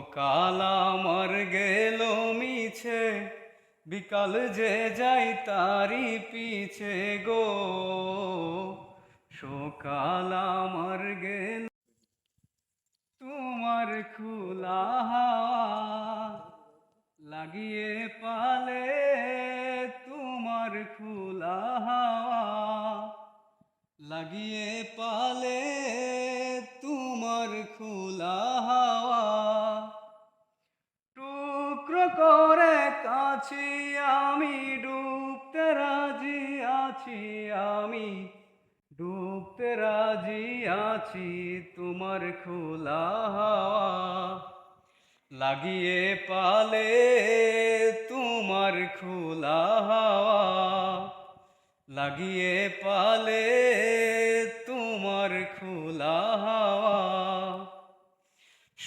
সকাল আমার গেল মিছে, বিকাল যে যাই তারি পিছে গো। সকাল আমার গেল তোমার খোলা লাগিয়ে পালে তোমার খোলা লাগিয়ে পালে তোমার খোলা করে কাছি আমি ডুবতে রাজি আছি, আমি ডুবতে রাজি আছি তোমার খোলা লাগিয়ে পালে তোমার খোলা লাগিয়ে পালে তোমার খোলা হাওয়া।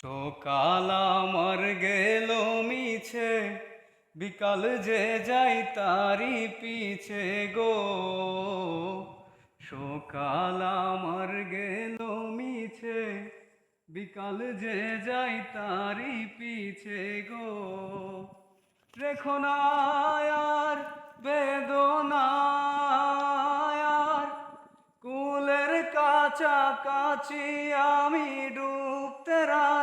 সকাল আমার গেল মিছে, বিকাল যে যাই তারি পিছে গো। সকাল আমার গেল মিছে, বিকাল যে যাই তারি পিছে গো। রেখো না আর বেদনা কুলের কাছাকাছি আমি ডুবতে রাজি